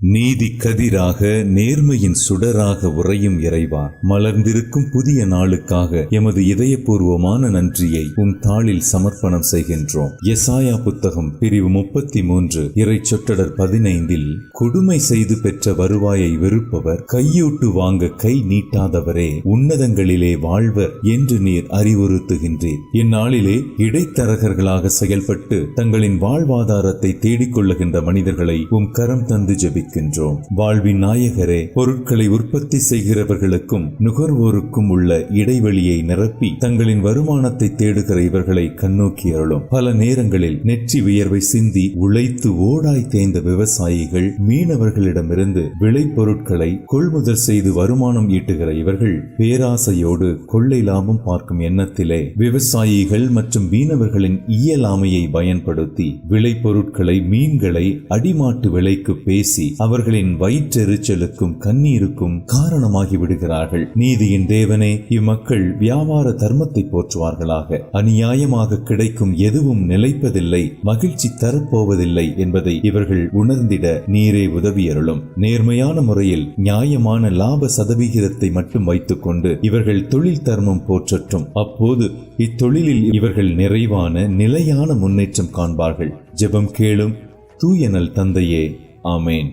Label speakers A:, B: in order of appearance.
A: நீதி கதிராக நேர்மையின் சுடராக உறையும் இறைவா மலர்ந்திருக்கும் புதிய நாளுக்காக எமது இதயபூர்வமான நன்றியை உம் தாளில் சமர்ப்பணம் செய்கின்றோம். எசாயா புத்தகம் பிரிவு முப்பத்தி மூன்று இறை சொற்றடர் பதினைந்தில் கொடுமை செய்து பெற்ற வருவாயை வெறுப்பவர் கையூட்டு வாங்க கை நீட்டாதவரே உன்னதங்களிலே வாழ்வர் என்று நீர் அறிவுறுத்துகின்றீர். இந்நாளிலே இடைத்தரகர்களாக செயல்பட்டு தங்களின் வாழ்வாதாரத்தை தேடிக்கொள்ளுகின்ற மனிதர்களை உம் கரம் தந்து இருக்கின்றோம் வாழ்வின் நாயகரே பொருட்களை உற்பத்தி செய்கிறவர்களுக்கும் நுகர்வோருக்கும் உள்ள இடைவெளியை நிரப்பி தங்களின் வருமானத்தை தேடுகிற இவர்களை கண்ணோக்கி அருளும். பல நேரங்களில் நெற்றி வியர்வை சிந்தி உழைத்து ஓடாய் தேய்ந்த விவசாயிகள் மீனவர்களிடமிருந்து விளைபொருட்களை கொள்முதல் செய்து வருமானம் ஈட்டுகிற இவர்கள் பேராசையோடு கொள்ளை லாபம் பார்க்கும் எண்ணத்திலே விவசாயிகள் மற்றும் மீனவர்களின் இயலாமையை பயன்படுத்தி விளைபொருட்களை மீன்களை அடிமாட்டு விலைக்கு பேசி அவர்களின் வயிற்றெரிச்சலுக்கும் கண்ணீருக்கும் காரணமாகி விடுகிறார்கள். நீதியின் தேவனே இம்மக்கள் வியாபார தர்மத்தை போற்றுவார்களாக. அநியாயமாக கிடைக்கும் எதுவும் நிலைப்பதில்லை மகிழ்ச்சி தரப்போவதில்லை என்பதை இவர்கள் உணர்ந்திட நீரே உதவியருளும். நேர்மையான முறையில் நியாயமான லாப சதவிகிதத்தை மட்டும் வைத்துக்கொண்டு இவர்கள் தொழில் தர்மம் போற்றட்டும் அப்போது இத்தொழிலில் இவர்கள் நிறைவான நிலையான முன்னேற்றம் காண்பார்கள். ஜெபம் கேளும் தூயனல் தந்தையே ஆமேன்.